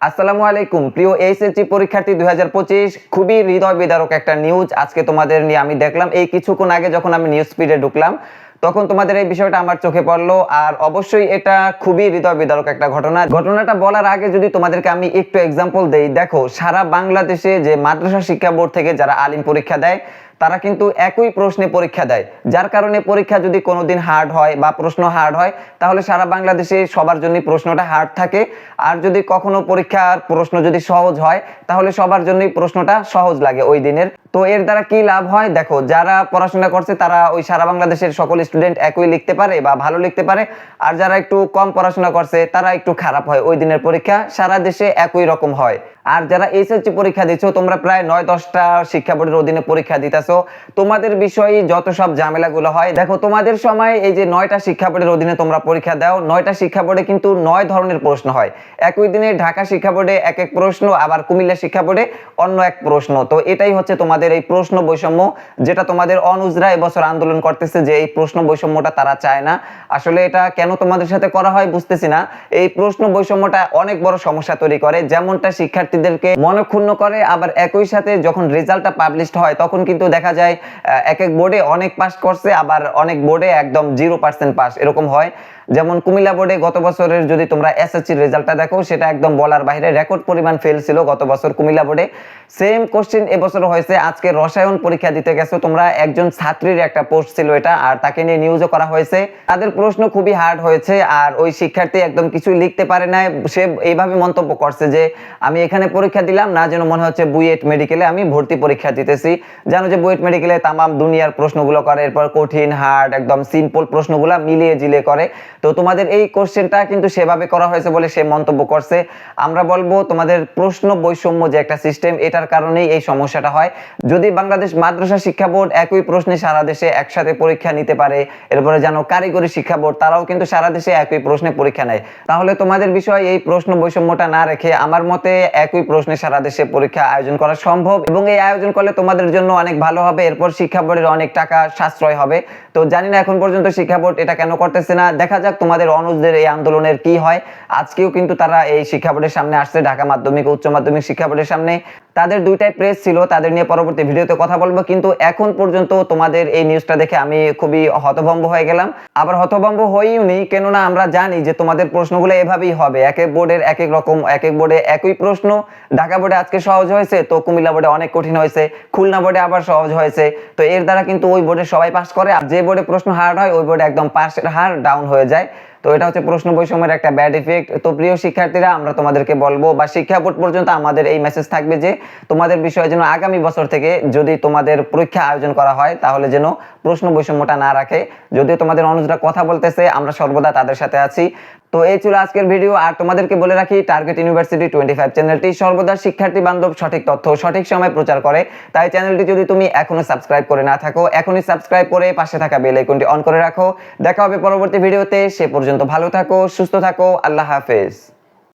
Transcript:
আসসালামু আলাইকুম। প্রিয় এইচএসসি পরীক্ষার্থী দুই খুবই হৃদয় বিদারক একটা নিউজ আজকে তোমাদের নিয়ে আমি দেখলাম। এই কিছুক্ষণ আগে যখন আমি নিউজ ফিডে ঢুকলাম, তখন তোমাদের এই বিষয়টা আমার চোখে পড়ল আর অবশ্যই এটা খুবই হৃদয় বিদারক একটা ঘটনা। ঘটনাটা বলার আগে যদি তোমাদেরকে আমি একটু এক্সাম্পল দেই, দেখো, সারা বাংলাদেশে যে মাদ্রাসা শিক্ষা বোর্ড থেকে যারা আলিম পরীক্ষা দেয় তারা কিন্তু একই প্রশ্নে পরীক্ষা দেয়। যার কারণে পরীক্ষা যদি কোনোদিন হার্ড হয় বা প্রশ্ন হার্ড হয়, তাহলে সারা বাংলাদেশে সবার জন্য প্রশ্নটা হার্ড থাকে। আর যদি কখনো পরীক্ষার প্রশ্ন যদি সহজ হয়, তাহলে সবার জন্যই প্রশ্নটা সহজ লাগে ওই দিনের। তো এর দ্বারা কি লাভ হয়? দেখো, যারা পড়াশোনা করছে, তারা ওই সারা বাংলাদেশের সকল স্টুডেন্ট একই লিখতে পারে বা ভালো লিখতে পারে। আর যারা একটু কম পড়াশোনা করছে, তারা একটু খারাপ হয়। ওই দিনের পরীক্ষা সারা দেশে একই রকম হয়। আর যারা এসএসসি পরীক্ষা দিচ্ছ তোমরা প্রায় নয় দশটা শিক্ষা বোর্ডের অধীনে পরীক্ষা দিতেছো। তোমাদের বিষয়ে যত সব ঝামেলাগুলো হয়, দেখো তোমাদের সময় এই যে নয়টা শিক্ষা বোর্ডের অধীনে তোমরা পরীক্ষা দাও, নয়টা শিক্ষা বোর্ডে কিন্তু নয় ধরনের প্রশ্ন হয়। একই দিনে ঢাকা শিক্ষা বোর্ডে এক এক প্রশ্ন, আবার কুমিল্লা শিক্ষা বোর্ডে অন্য এক প্রশ্ন। তো এটাই হচ্ছে তোমাদের এই প্রশ্ন বৈষম্য, যেটা তোমাদের অনুজরা এবছর আন্দোলন করতেছে যে এই প্রশ্ন বৈষম্যটা তারা চায় না। আসলে এটা কেন তোমাদের সাথে করা হয় বুঝতেছি না। এই প্রশ্ন বৈষম্যটা অনেক বড় সমস্যা তৈরি করে। যেমনটা শিক্ষার্থীদেরকে মনক্ষুণ্ণ করে। আবার একই সাথে যখন রেজাল্টটা পাবলিশড হয়, তখন কিন্তু দেখা যায় এক এক বোর্ডে অনেক পাস করছে, আবার অনেক বোর্ডে একদম জিরো পার্সেন্ট পাস এরকম হয়। যেমন কুমিল্লা বোর্ডে গত বছরের যদি তোমরা এসএসসি রেজাল্টটা দেখো, সেটা একদম বলার বাইরে রেকর্ড পরিমাণ ফেল ছিল গত বছর কুমিল্লা বোর্ডে সেম কোশ্চেন এবছর হয়েছে, আজকে রসায়ন পরীক্ষা দিতে গেছো, তোমরা একজন ছাত্রীর একটা পোস্ট ছিল এটা, আর তাকে নিয়ে নিউজও করা হয়েছে। তাদের প্রশ্ন খুবই হার্ড হয়েছে, আর ওই শিক্ষার্থী একদম কিছুই লিখতে পারে না সে এইভাবে মন্তব্য করছে যে, আমি এখানে পরীক্ষা দিলাম, না যেন মনে হচ্ছে বুয়েট মেডিকেলে আমি ভর্তি পরীক্ষা দিতেছি। জানো যে বুয়েট মেডিকেলে তামাম দুনিয়ার প্রশ্নগুলো করে, এরপর কঠিন হার্ড একদম সিম্পল প্রশ্নগুলো মিলিয়ে জিলিয়ে করে। তো তোমাদের এই কোশ্চেনটা কিন্তু সেভাবে করা হয়েছে বলে সে মন্তব্য করছে। আমরা বলব তোমাদের প্রশ্ন বৈষম্য যে একটা সিস্টেম এটার কারণেই এই সমস্যাটা হয়। যদি বাংলাদেশ মাদ্রাসা শিক্ষা বোর্ড একই প্রশ্নে সারা দেশে একসাথে পরীক্ষা নিতে পারে, এরপরে জানো কারিগরি শিক্ষা বোর্ড তারাও কিন্তু সারা দেশে একই প্রশ্নে পরীক্ষা নেয়। তাহলে তোমাদের বিষয় এই প্রশ্ন বৈষম্যটা না রেখে আমার মতে একই প্রশ্নে সারা দেশে পরীক্ষা আয়োজন করা সম্ভব এবং এই আয়োজন করলে তোমাদের জন্য অনেক ভালো হবে। এরপর শিক্ষা বোর্ডের অনেক টাকা সাশ্রয় হবে। তো জানি না এখন পর্যন্ত শিক্ষা বোর্ড এটা কেন করতেছে না। দেখা যাক তোমাদের অনুজদের এই আন্দোলনের কি হয়। আজকেও কিন্তু তারা এই শিক্ষা বোর্ডের সামনে আসছে, ঢাকা মাধ্যমিক, উচ্চ মাধ্যমিক শিক্ষা বোর্ডের সামনে। তাদের দুইটাই প্রেস ছিল, তাদের নিয়ে পরবর্তী ভিডিওতে কথা বলব। কিন্তু এখন পর্যন্ত তোমাদের এই নিউজটা দেখে আমি খুবই হতভম্ব হয়ে গেলাম। আবার হতভম্ব হইও নি, কেননা আমরা জানি যে তোমাদের প্রশ্নগুলো এভাবেই হবে। এক এক বোর্ডের এক এক রকম, এক এক বোর্ডে একই প্রশ্ন। ঢাকা বোর্ডে আজকে সহজ হয়েছে, তো কুমিল্লা বোর্ডে অনেক কঠিন হয়েছে। খুলনা বোর্ডে আবার সহজ হয়েছে। তো এর দ্বারা কিন্তু ওই বোর্ডে সবাই পাস করে, আর যে বোর্ডে প্রশ্ন হার্ড হয়, ওই বোর্ডে একদম পাশের হার ডাউন হয়ে যায়। তো এটা হচ্ছে প্রশ্ন বৈষম্যের একটা ব্যাড ইফেক্ট তো প্রিয় শিক্ষার্থীরা, আমরা তোমাদেরকে বলব, বা শিক্ষা বোর্ড পর্যন্ত আমাদের এই মেসেজ থাকবে যে, তোমাদের বিষয়ে যেন আগামী বছর থেকে যদি তোমাদের পরীক্ষা আয়োজন করা হয়, তাহলে যেন প্রশ্ন বৈষম্যটা না রাখে। যদিও তোমাদের অনুজরা কথা বলতেছে, আমরা সর্বদা তাদের সাথে আছি। তো এই ছিল আজকের ভিডিও আর তোমাদেরকে বলে রাখি টার্গেট ইউনিভার্সিটি টোয়েন্টি ফাইভ চ্যানেলটি সর্বদা শিক্ষার্থী বান্ধব সঠিক তথ্য সঠিক সময় প্রচার করে। তাই চ্যানেলটি যদি তুমি এখনও সাবস্ক্রাইব করে না থাকো, এখনই সাবস্ক্রাইব করে পাশে থাকা বেল আইকনটি অন করে রাখো। দেখা হবে পরবর্তী ভিডিওতে সে পর্যন্ত ভালো থাকো, সুস্থ থাকো, আল্লাহ হাফেজ।